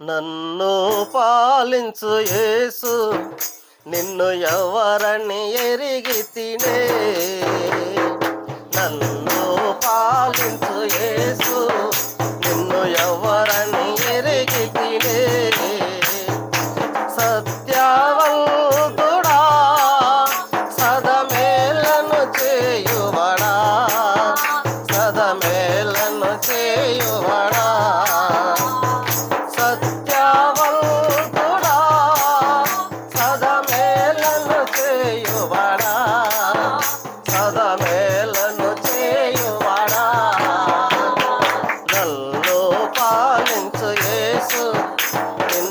నన్ను పాలించు యేసు నిన్ను ఎవరని ఎరిగి తినే? నన్ను పాలించు యేసు నిన్ను ఎవరని ఎరిగి తినే? సత్యవంతుడా సదమేలను చేయువడా? సదమేలను చేయువడా?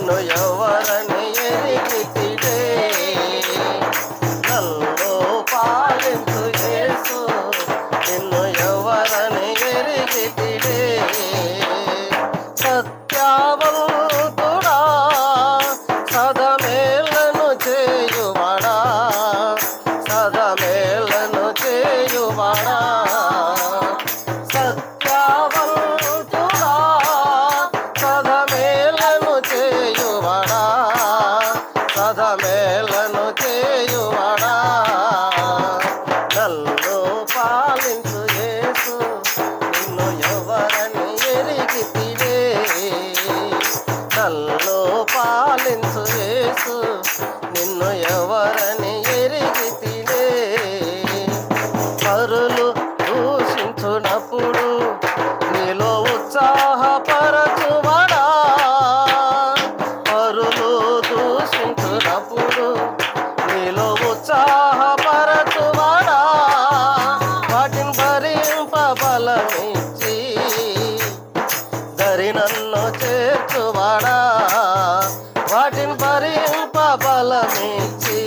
నిన్ను ఎవరని ఎరిగితిడే నన్ను పాలింపు చేసు నిన్ను ఎవరని ఎరిగితి నన్ను పాలించు యేసు. దరి నన్ను చేర్చువాడా? వాటిని భరింప బలమిచ్చి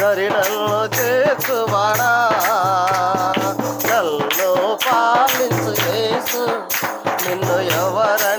దరి నన్ను చేర్చువాడా? నన్ను పాలించు చేసు నిన్ను ఎవరని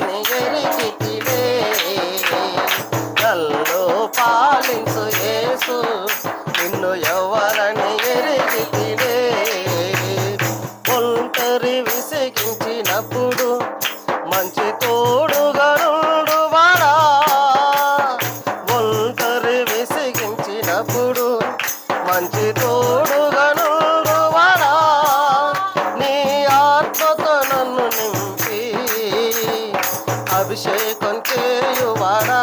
అభిషేకం చేయువాడా?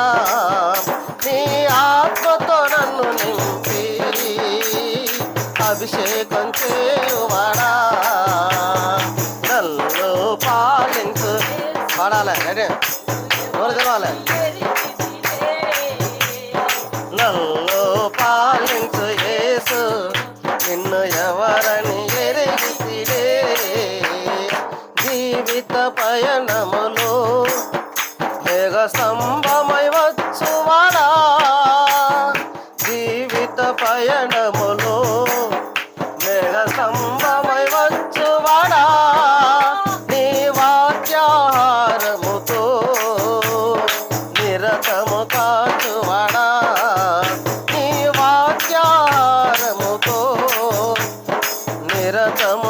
నీ ఆత్మతో నన్ను నింపి అభిషేకం చేయువాడా? నన్ను పాలించు. పాడాలి రెడీ. ఎవరు చదవాలి నన్ను పాలించు యేసు. నిన్ను ఎవరని ఎరిగితిడే జీవిత పయనములో స్తంభమై వచ్చువాడా? జీవిత పయనములో మేఘ స్తంభమై వచ్చువాడా? నీ వాక్యాహారముతో నిరతము కాచువాడా? నీ వాక్యాహారముతో నిరతము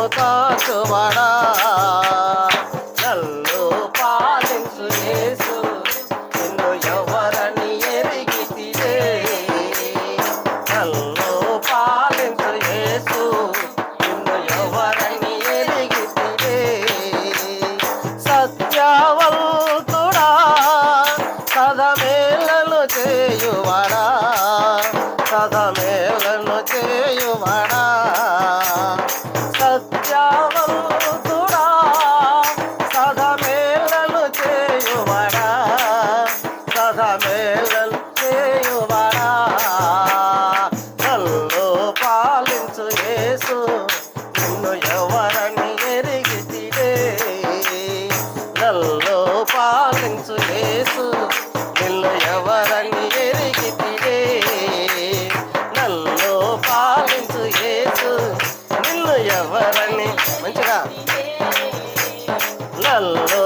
సత్యద మేలను చేయువడా? సత్యవంతుడా సద మేలను పాలించు యేసు Hello.